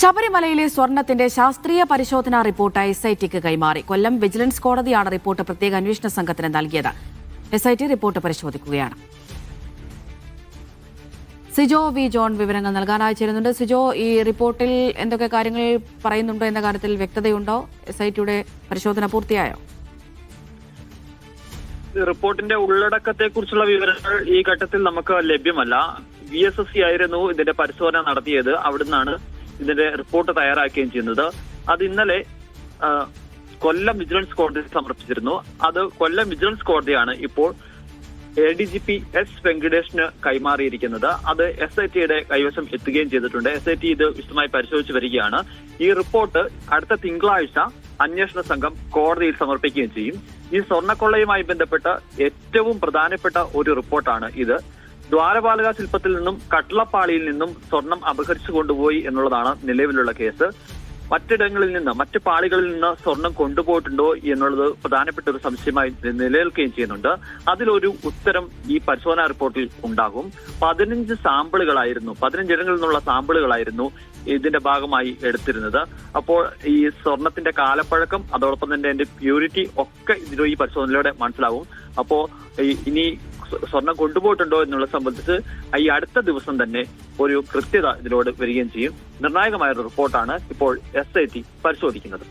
ശബരിമലയിലെ സ്വർണത്തിന്റെ ശാസ്ത്രീയ പരിശോധനാ റിപ്പോർട്ട് എസ് ഐ ടിക്ക് കൈമാറി. കൊല്ലം വിജിലൻസ് കോടതിയാണ് റിപ്പോർട്ട് പ്രത്യേക അന്വേഷണ സംഘത്തിന് നൽകിയത്. എസ് ഐ ടി റിപ്പോർട്ട് പരിശോധിക്കുകയാണ്. സിജോ വി ജോൺ വിവരങ്ങൾ നൽകാനായി ചേരുന്നുണ്ട്. സിജോ ഈ റിപ്പോർട്ടിൽ എന്തൊക്കെ കാര്യങ്ങൾ പറയുന്നുണ്ടോ എന്ന കാര്യത്തിൽ വ്യക്തതയുണ്ടോ? എസ് ഐ ടിയുടെ പരിശോധന പൂർത്തിയായോ? റിപ്പോർട്ടിന്റെ ഉള്ളടക്കത്തെ കുറിച്ചുള്ള വിവരങ്ങൾ ഈ ഘട്ടത്തിൽ നമുക്ക് ലഭ്യമല്ല. വി എസ് എസ് സി ആയിരുന്നു ഇതിന്റെ പരിശോധന നടത്തിയത്. അവിടുന്നാണ് ഇതിന്റെ റിപ്പോർട്ട് തയ്യാറാക്കുകയും ചെയ്യുന്നത്. അത് ഇന്നലെ കൊല്ലം വിജിലൻസ് കോടതിയിൽ സമർപ്പിച്ചിരുന്നു. അത് കൊല്ലം വിജിലൻസ് കോടതിയാണ് ഇപ്പോൾ A D G P S വെങ്കടേഷിന് കൈമാറിയിരിക്കുന്നത്. അത് എസ് ഐ ടിയുടെ കൈവശം എത്തുകയും ചെയ്തിട്ടുണ്ട്. എസ് ഐ ടി ഇത് വിശദമായി പരിശോധിച്ച് വരികയാണ്. ഈ റിപ്പോർട്ട് അടുത്ത തിങ്കളാഴ്ച അന്വേഷണ സംഘം കോടതിയിൽ സമർപ്പിക്കുകയും ചെയ്യും. ഈ സ്വർണക്കൊള്ളയുമായി ബന്ധപ്പെട്ട ഏറ്റവും പ്രധാനപ്പെട്ട ഒരു റിപ്പോർട്ടാണ് ഇത്. ദ്വാരപാലക ശില്പത്തിൽ നിന്നും കട്ടളപ്പാളിയിൽ നിന്നും സ്വർണം അപഹരിച്ചു കൊണ്ടുപോയി എന്നുള്ളതാണ് നിലവിലുള്ള കേസ്. മറ്റിടങ്ങളിൽ നിന്ന് മറ്റ് പാളികളിൽ നിന്ന് സ്വർണം കൊണ്ടുപോയിട്ടുണ്ടോ എന്നുള്ളത് പ്രധാനപ്പെട്ട ഒരു സംശയമായി നിലനിൽക്കുകയും ചെയ്യുന്നുണ്ട്. അതിലൊരു ഉത്തരം ഈ പരിശോധനാ റിപ്പോർട്ടിൽ ഉണ്ടാകും. പതിനഞ്ച് സാമ്പിളുകളായിരുന്നു പതിനഞ്ചിടങ്ങളിൽ നിന്നുള്ള സാമ്പിളുകളായിരുന്നു ഇതിന്റെ ഭാഗമായി എടുത്തിരുന്നത്. അപ്പോൾ ഈ സ്വർണത്തിന്റെ കാലപ്പഴക്കം അതോടൊപ്പം തന്നെ അതിന്റെ പ്യൂരിറ്റി ഒക്കെ ഇതിൽ ഈ പരിശോധനയിലൂടെ മനസ്സിലാവും. അപ്പോ ഇനി സ്വർണം കൊണ്ടുപോയിട്ടുണ്ടോ എന്നുള്ളത് സംബന്ധിച്ച് ഈ അടുത്ത ദിവസം തന്നെ ഒരു കൃത്യത ഇതിലൂടെ വരികയും ചെയ്യും. നിർണായകമായ റിപ്പോർട്ടാണ് ഇപ്പോൾ എസ് പരിശോധിക്കുന്നത്.